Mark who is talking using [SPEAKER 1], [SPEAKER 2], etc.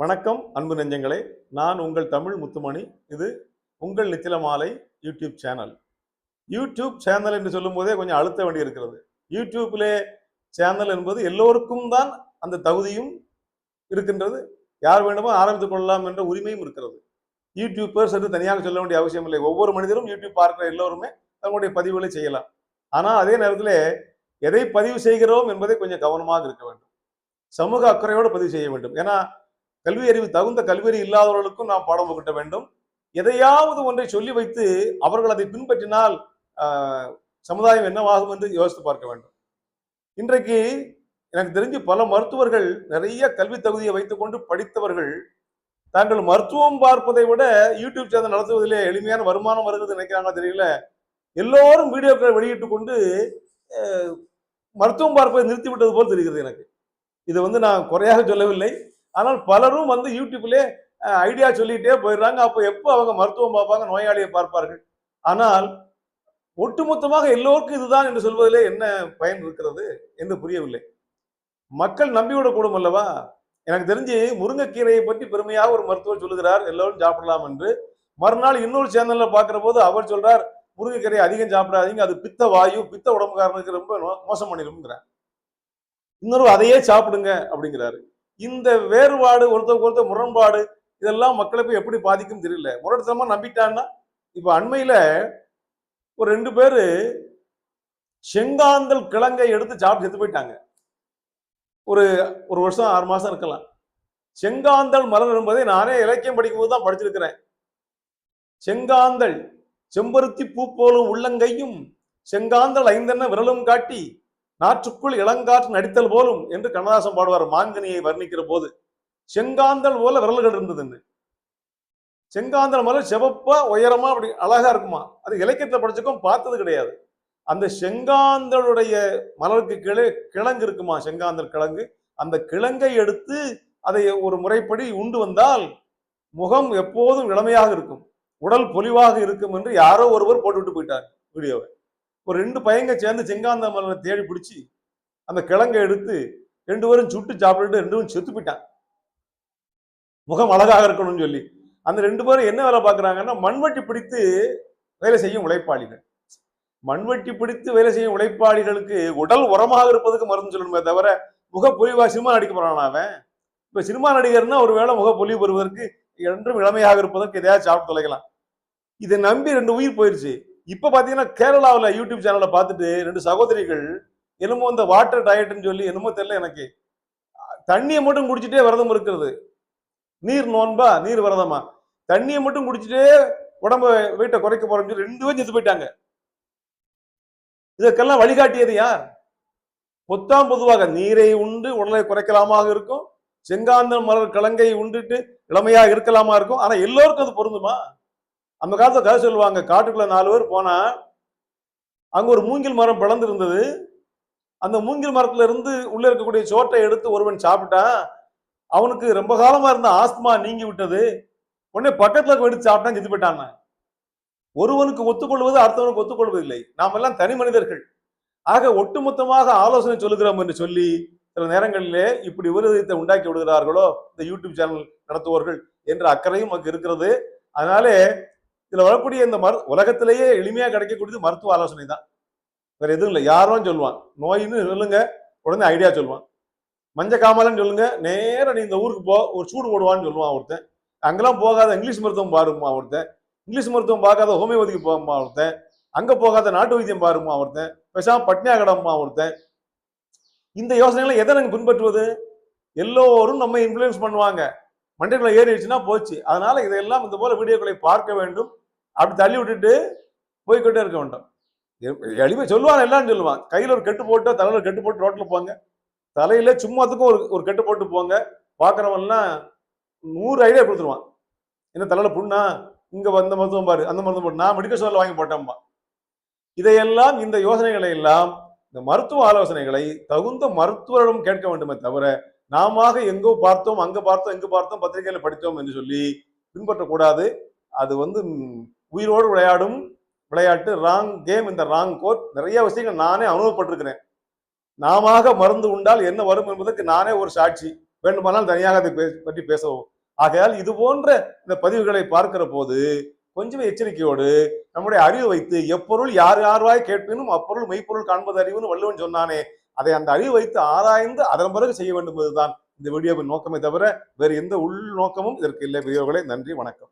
[SPEAKER 1] வணக்கம் அன்பு நெஞ்சங்களே. நான் உங்கள் தமிழ் முத்துமணி. இது உங்கள் நித்தில மாலை யூடியூப் சேனல். யூடியூப் சேனல் என்று சொல்லும் போதே கொஞ்சம் அழுத்த வேண்டி இருக்கிறது. யூடியூப்லே சேனல் என்பது எல்லோருக்கும் தான் அந்த தகுதியும் இருக்கின்றது. யார் வேண்டுமோ ஆரம்பித்துக் கொள்ளலாம் என்ற உரிமையும் இருக்கிறது. யூடியூபர்ஸ் என்று தனியாக சொல்ல வேண்டிய அவசியம் இல்லை. ஒவ்வொரு மனிதரும் யூடியூப் பார்க்கிற எல்லோருமே தங்களுடைய பதிவுகளை செய்யலாம். ஆனால் அதே நேரத்தில் எதை பதிவு செய்கிறோம் என்பதை கொஞ்சம் கவனமாக இருக்க வேண்டும். சமூக அக்கறையோடு பதிவு செய்ய வேண்டும். ஏன்னா கல்வி அறிவு தகுந்த கல்வி அறிவு இல்லாதவர்களுக்கும் நாம் பாடம் புகட்ட வேண்டும். எதையாவது ஒன்றை சொல்லி வைத்து அவர்கள் அதை பின்பற்றினால் சமுதாயம் என்னவாகும் என்று யோசித்து பார்க்க வேண்டும். இன்றைக்கு எனக்கு தெரிஞ்சு பல மருத்துவர்கள் நிறைய கல்வி தகுதியை வைத்துக்கொண்டு படித்தவர்கள் தாங்கள் மருத்துவம் பார்ப்பதை விட யூடியூப் சேனல் நடத்துவதிலே எளிமையான வருமானம் வருகிறது நினைக்கிறாங்க தெரியல. எல்லோரும் வீடியோக்களை வெளியிட்டு கொண்டு மருத்துவம் பார்ப்பதை நிறுத்திவிட்டது போல் தெரிகிறது எனக்கு. இது வந்து நான் குறையாக சொல்லவில்லை. ஆனால் பலரும் வந்து யூடியூப்லேயே ஐடியா சொல்லிட்டே போயிடுறாங்க. அப்போ எப்போ அவங்க மருத்துவம் பார்ப்பாங்க நோயாளியை பார்ப்பார்கள்? ஆனால் ஒட்டுமொத்தமாக எல்லோருக்கும் இதுதான் என்று சொல்வதிலே என்ன பயன் இருக்கிறது என்று புரியவில்லை. மக்கள் நம்பிவிடக்கூடும் அல்லவா? எனக்கு தெரிஞ்சு முருங்கைக்கீரையை பற்றி பெருமையாக ஒரு மருத்துவர் சொல்லுகிறார் எல்லோரும் சாப்பிடலாம் என்று. மறுநாள் இன்னொரு சேனல்ல பார்க்குற போது அவர் சொல்றார் முருங்கைக்கீரையை அதிகம் சாப்பிடாதீங்க அது பித்த வாயு பித்த உடம்புக்காரனுக்கு ரொம்ப மோசம் பண்ணிடும்ங்கிறார். இன்னொரு அதையே சாப்பிடுங்க அப்படிங்கிறாரு. இந்த வேறுபாடு ஒருத்தருக்கு ஒருத்தர் முரண்பாடு இதெல்லாம் மக்களை போய் எப்படி பாதிக்கும் தெரியல. முரட்டுத்தனமா நம்பிட்டான்னா இப்ப அண்மையில ஒரு ரெண்டு பேர் செங்காந்தல் கிழங்கை எடுத்து சாப்பிட்டு செத்து போயிட்டாங்க. ஒரு ஒரு வருஷம் ஆறு மாசம் இருக்கலாம். செங்காந்தல் மலர் என்பதை நானே இலக்கியம் படிக்கும்போது தான் படிச்சிருக்கிறேன். செங்காந்தல் செம்பருத்தி பூ போலும் உள்ளங்கையும் செங்காந்தல் ஐந்தென்ன விரலும் காட்டி நாற்றுக்குள் இளங்காற்று நடித்தல் போலும் என்று கண்ணதாசன் பாடுவார் மாங்கனியை வர்ணிக்கிற போது. செங்காந்தல் போல விரல்கள் இருந்ததுன்னு செங்காந்தல் மலர் செவப்பா உயரமா அப்படி அழகா இருக்குமா? அது இலக்கியத்தில் படிச்சுக்கும் பார்த்தது கிடையாது. அந்த செங்காந்தளுடைய மலருக்கு கிளை கிழங்கு இருக்குமா? செங்காந்தல் கிழங்கு. அந்த கிழங்கை எடுத்து அதை ஒரு முறைப்படி உண்டு வந்தால் முகம் எப்போதும் இளமையாக இருக்கும். உடல் பொலிவாக இருக்கும் என்று யாரோ ஒருவர் போட்டுவிட்டு போயிட்டார் வீடியோவை. ஒரு ரெண்டு பையங்க சேர்ந்து செங்காந்த மலரை தேடி பிடிச்சி அந்த கிழங்கை எடுத்து ரெண்டு பேரும் சுட்டு சாப்பிட்டுட்டு ரெண்டு பேரும் செத்து போயிட்டான் முகம் அழகாக இருக்கணும்னு சொல்லி. அந்த ரெண்டு பேரும் என்ன வேலை பார்க்குறாங்கன்னா மண்வெட்டி பிடித்து வேலை செய்யும் உழைப்பாளிகள். மண்வெட்டி பிடித்து வேலை செய்யும் உழைப்பாளிகளுக்கு உடல் உரமாக இருப்பதுக்கு மருந்து சொல்லணுமே தவிர முகப்பொலிவா சினிமா நடிக்க போறானா அவன்? இப்ப சினிமா நடிகர்னா ஒரு வேளை முகப்பொலிவு பெறுவதற்கு என்றும் இளமையாக இருப்பதற்கு எதையாவது சாப்பிட்டு தொலைக்கலாம். இதை நம்பி ரெண்டு உயிர் போயிருச்சு. இப்போ பார்த்தீங்கன்னா கேரளாவில் யூடியூப் சேனலை பார்த்துட்டு ரெண்டு சகோதரிகள் என்னமோ இந்த வாட்டர் டயட்னு சொல்லி என்னமோ தெரியல எனக்கு. தண்ணியை மட்டும் குடிச்சிட்டே விரதம் இருக்கிறது. நீர் நோன்பா? நீர் விரதமா? தண்ணியை மட்டும் குடிச்சிட்டே உடம்ப வெயிட்டை குறைக்க போறோம்னு சொல்லி ரெண்டு பேரும் செத்து போயிட்டாங்க. இதற்கெல்லாம் வழிகாட்டியது யார்? பொத்தாம் பொதுவாக நீரை உண்டு உடலை குறைக்கலாமாக இருக்கும். செங்காந்தன் மலர் கிழங்கை உண்டுட்டு இளமையா இருக்கலாமா இருக்கும். ஆனா எல்லோருக்கும் அது பொருந்துமா? அந்த காலத்தில் கதை சொல்லுவாங்க காட்டுக்குள்ள நாலு பேர் போனா அங்க ஒரு மூங்கில் மரம் பிளந்து இருந்தது அந்த மூங்கில் மரத்துல இருந்து உள்ள இருக்கக்கூடிய சோற்றை எடுத்து ஒருவன் சாப்பிட்டான். அவனுக்கு ரொம்ப காலமா இருந்த ஆஸ்துமா நீங்கி விட்டது. உடனே பக்கத்துல எடுத்து சாப்பிட்டான் செத்து போயிட்டான் ஒருவனுக்கு ஒத்துக்கொள்வது அடுத்தவனுக்கு ஒத்துக்கொள்வதில்லை. நாம் எல்லாம் தனி மனிதர்கள். ஆக ஒட்டுமொத்தமாக ஆலோசனை சொல்லுகிறோம் என்று சொல்லி சில நேரங்களிலே இப்படி விருதத்தை உண்டாக்கி விடுகிறார்களோ இந்த யூடியூப் சேனல் நடத்துவோர்கள் என்ற அக்கறையும் நமக்கு இருக்கிறது. அதனாலே இதுல வரக்கூடிய இந்த மரு உலகத்திலேயே எளிமையா கிடைக்கக்கூடியது மருத்துவ ஆலோசனை தான். வேற எதுவும் இல்லை. யாரும் சொல்லுவான். நோயின்னு சொல்லுங்க உடனே ஐடியா சொல்லுவான். மஞ்ச காமாலன்னு சொல்லுங்க நேரா நீ இந்த ஊருக்கு போ ஒரு சூடு போடுவான்னு சொல்லுவான் ஒருத்தன். அங்கெல்லாம் போகாத இங்கிலீஷ் மருத்துவம் பாருமா ஒருத்தன். இங்கிலீஷ் மருத்துவம் பார்க்காத ஹோமியோபதிக்கு போகுமா ஒருத்தன். அங்க போகாத நாட்டு வைத்தியம் பாருமா ஒருத்தன். பேசாம பட்னியா கடமா ஒருத்தன். இந்த யோசனைகளை எதை நாங்கள் பின்பற்றுவது? எல்லோரும் நம்ம இன்ஃப்ளூயன்ஸ் பண்ணுவாங்க. மண்டைக்குள்ள ஏறிடுச்சுன்னா போச்சு. அதனால இதெல்லாம் இந்த போல வீடியோக்களை பார்க்க வேண்டும். அப்படி தள்ளி விட்டுட்டு போய்கிட்டே இருக்க வேண்டாம். எளிமை சொல்லுவான் எல்லாம் சொல்லுவான் கையில் ஒரு கெட்டு போட்டு தலையில் ஒரு கெட்டு போட்டு ரோட்டில் போங்க. தலையில் சும்மாத்துக்கும் ஒரு ஒரு கெட்டு போட்டு போங்க. பார்க்குறவன்லாம் நூறு ஐடியா கொடுத்துருவான். என்ன தலையில் புண்ணா? இங்கே வந்த மருத்துவம் பாரு அந்த மருத்துவம் போட்டு நான் மெடிக்கல் ஸ்டோரில் வாங்கி போட்டேன்பா இதையெல்லாம் இந்த யோசனைகளை எல்லாம் இந்த மருத்துவ ஆலோசனைகளை தகுந்த மருத்துவரிடம் கேட்க வேண்டுமே தவிர நாம எங்கோ பார்த்தோம் அங்கே பார்த்தோம் எங்கே பார்த்தோம் பத்திரிகையில் படித்தோம் என்று சொல்லி பின்பற்றக்கூடாது. அது வந்து உயிரோடு விளையாடும் விளையாட்டு ராங் கேம் இந்த ராங் கோட் நிறைய விஷயங்கள் நானே அனுபவப்பட்டிருக்கிறேன். நாம மருந்து உண்டால் என்ன வரும் என்பதற்கு நானே ஒரு சாட்சி. வேண்டுமானால் தனியாக அதை பே- பற்றி பேசவும். ஆகையால் இது போன்ற இந்த பதிவுகளை பார்க்கிற போது கொஞ்சம் எச்சரிக்கையோடு நம்முடைய அறிவு வைத்து எப்பொருள் யார் யார்வாய் கேட்பினும் அப்பொருள் மெய்ப்பொருள் காண்பது அறிவுன்னு வள்ளுவன் சொன்னானே அதை அந்த அறிவு வைத்து ஆராய்ந்து அதன் பிறகு செய்ய வேண்டும் என்பதுதான் இந்த வீடியோவின் நோக்கமே தவிர வேறு எந்த உள் நோக்கமும் இதற்கு இல்லை. பெரியவர்களே நன்றி வணக்கம்.